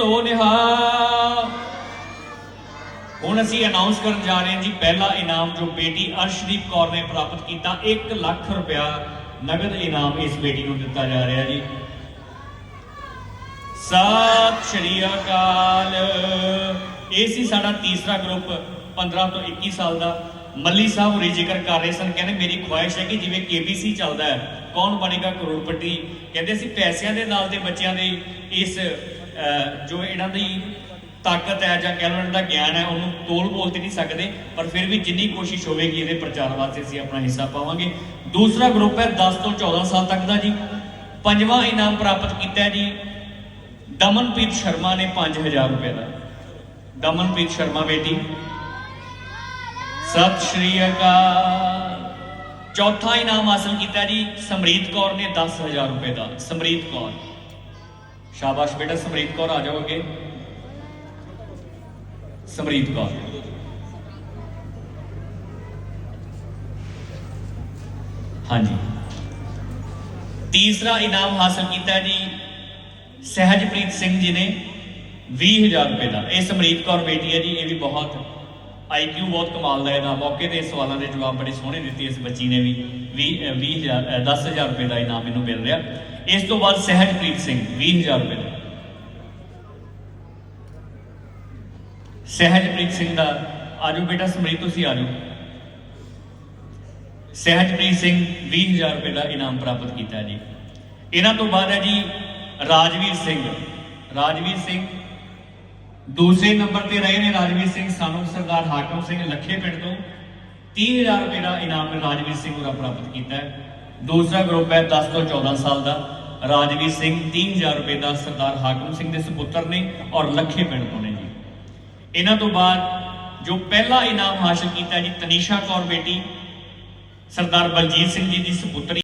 ਹੋ ਨਿਹਾਲ। ਹੁਣ ਅਸੀਂ ਅਨਾਉਂਸ ਕਰਨ ਜਾ ਰਹੇ ਹਾਂ ਜੀ, ਪਹਿਲਾ ਇਨਾਮ ਜੋ ਬੇਟੀ ਅਰਸ਼ਦੀਪ ਕੌਰ ਨੇ ਪ੍ਰਾਪਤ ਕੀਤਾ 1 ਲੱਖ ਰੁਪਇਆ ਨਗਦ ਇਨਾਮ ਇਸ ਬੇਟੀ ਨੂੰ ਦਿੱਤਾ ਜਾ ਰਿਹਾ ਜੀ। ਸਤਿ ਸ਼੍ਰੀ ਅਕਾਲ। ਇਹ ਸੀ ਸਾਡਾ ਤੀਸਰਾ ਗਰੁੱਪ 15 ਤੋਂ 21 ਸਾਲ ਦਾ। ਮੱਲੀ ਸਾਹਿਬ ਹੋਰੀ ਜ਼ਿਕਰ ਕਰ ਰਹੇ ਸਨ, ਕਹਿੰਦੇ ਮੇਰੀ ਖੁਆਇਸ਼ ਹੈ ਕਿ ਜਿਵੇਂ KBC ਚੱਲਦਾ ਹੈ, ਕੌਣ ਬਣੇਗਾ ਕਰੋੜਪਤੀ? ਕਹਿੰਦੇ ਅਸੀਂ ਪੈਸਿਆਂ ਦੇ ਨਾਲ ਦੇ ਬੱਚਿਆਂ ਦੇ ਇਸ ਜੋ ਇਹਨਾਂ ਦੀ ਤਾਕਤ ਹੈ ਜਾਂ ਕਹਿ ਲਓ ਇਹਨਾਂ ਦਾ ਗਿਆਨ ਹੈ, ਉਹਨੂੰ ਤੋਲ ਬੋਲ ਤੇ ਨਹੀਂ ਸਕਦੇ, ਪਰ ਫਿਰ ਵੀ ਜਿੰਨੀ ਕੋਸ਼ਿਸ਼ ਹੋਵੇਗੀ ਇਹਦੇ ਪ੍ਰਚਾਰ ਵਾਸਤੇ ਅਸੀਂ ਆਪਣਾ ਹਿੱਸਾ ਪਾਵਾਂਗੇ। ਦੂਸਰਾ ਗਰੁੱਪ ਹੈ 10 ਤੋਂ 14 ਸਾਲ ਤੱਕ ਦਾ ਜੀ। ਪੰਜਵਾਂ ਇਨਾਮ ਪ੍ਰਾਪਤ ਕੀਤਾ ਹੈ ਜੀ, ਦਮਨਪ੍ਰੀਤ ਸ਼ਰਮਾ ਨੇ 5000 ਰੁਪਏ ਦਾ। ਦਮਨਪ੍ਰੀਤ ਸ਼ਰਮਾ ਬੇਟੀ। ਸਤਿ ਸ਼੍ਰੀ ਅਕਾਲ। ਚੌਥਾ ਇਨਾਮ ਹਾਸਲ ਕੀਤਾ ਜੀ, ਸਮਰੀਤ ਕੌਰ ਨੇ 10000 ਰੁਪਏ ਦਾ। ਸਮਰੀਤ ਕੌਰ। ਸ਼ਾਬਾਸ਼ ਬੇਟਾ, ਸਮਰੀਤ ਕੌਰ, ਆ ਜਾਓ ਅੱਗੇ। ਸਮਰੀਤ ਕੌਰ। ਹਾਂਜੀ। ਤੀਸਰਾ ਇਨਾਮ ਹਾਸਲ ਕੀਤਾ ਜੀ ਸਹਿਜਪ੍ਰੀਤ ਸਿੰਘ ਜੀ ਨੇ 20000 ਰੁਪਏ ਦਾ। ਇਹ ਸਮਰੀਤ ਕੌਰ ਬੇਟੀ ਹੈ ਜੀ, ਇਹ ਵੀ ਬਹੁਤ ਆਈਕਿਊ ਬਹੁਤ ਕਮਾਲ ਦਾ ਇਹਦਾ ਮੌਕੇ ਤੇ ਸਵਾਲਾਂ ਦੇ ਜਵਾਬ ਬੜੇ ਸੋਹਣੇ ਦਿੱਤੇ ਇਸ ਬੱਚੀ ਨੇ ਵੀ 20 20000 10000 ਰੁਪਏ ਦਾ ਇਨਾਮ ਇਹਨੂੰ ਮਿਲ ਰਿਹਾ। ਇਸ ਤੋਂ ਬਾਅਦ ਸਹਿਜਪ੍ਰੀਤ ਸਿੰਘ 20000 ਰੁਪਏ ਦਾ। ਸਹਿਜਪ੍ਰੀਤ ਸਿੰਘ ਦਾ, ਆਜੋ ਬੇਟਾ ਸਮਰੀਤ, ਤੁਸੀਂ ਆਜੋ। ਸਹਿਜਪ੍ਰੀਤ ਸਿੰਘ 20000 ਰੁਪਏ ਦਾ ਇਨਾਮ ਪ੍ਰਾਪਤ ਕੀਤਾ ਜੀ। ਇਹਨਾਂ ਤੋਂ ਬਾਅਦ ਹੈ ਜੀ ਰਾਜਵੀਰ ਸਿੰਘ। ਰਾਜਵੀਰ ਸਿੰਘ ਦੂਸਰੇ ਨੰਬਰ ਤੇ ਰਹੇ ਨੇ ਰਾਜਵੀਰ ਸਿੰਘ ਸਾਨੂੰ, ਸਰਦਾਰ ਹਾਕਮ ਸਿੰਘ ਲੱਖੇ ਪਿੰਡ ਤੋਂ। 30000 ਰੁਪਏ ਦਾ ਇਨਾਮ ਰਾਜਵੀਰ ਸਿੰਘ ਹੋਰਾਂ ਪ੍ਰਾਪਤ ਕੀਤਾ ਹੈ। ਦੂਸਰਾ ਗਰੁੱਪ ਹੈ 10 ਤੋਂ 14 ਸਾਲ ਦਾ। ਰਾਜਵੀਰ ਸਿੰਘ 3000 ਰੁਪਏ ਦਾ ਸਰਦਾਰ ਹਾਕਮ ਸਿੰਘ ਦੇ ਸੁਪੁੱਤਰ ਨੇ ਔਰ ਲੱਖੇ ਪਿੰਡ ਤੋਂ ਨੇ ਜੀ। ਇਹਨਾਂ ਤੋਂ ਬਾਅਦ ਜੋ ਪਹਿਲਾ ਇਨਾਮ ਹਾਸਲ ਕੀਤਾ ਜੀ, ਤਨੀਸ਼ਾ ਕੌਰ ਬੇਟੀ, ਸਰਦਾਰ ਬਲਜੀਤ ਸਿੰਘ ਜੀ ਦੀ ਸੁਪੁੱਤਰੀ।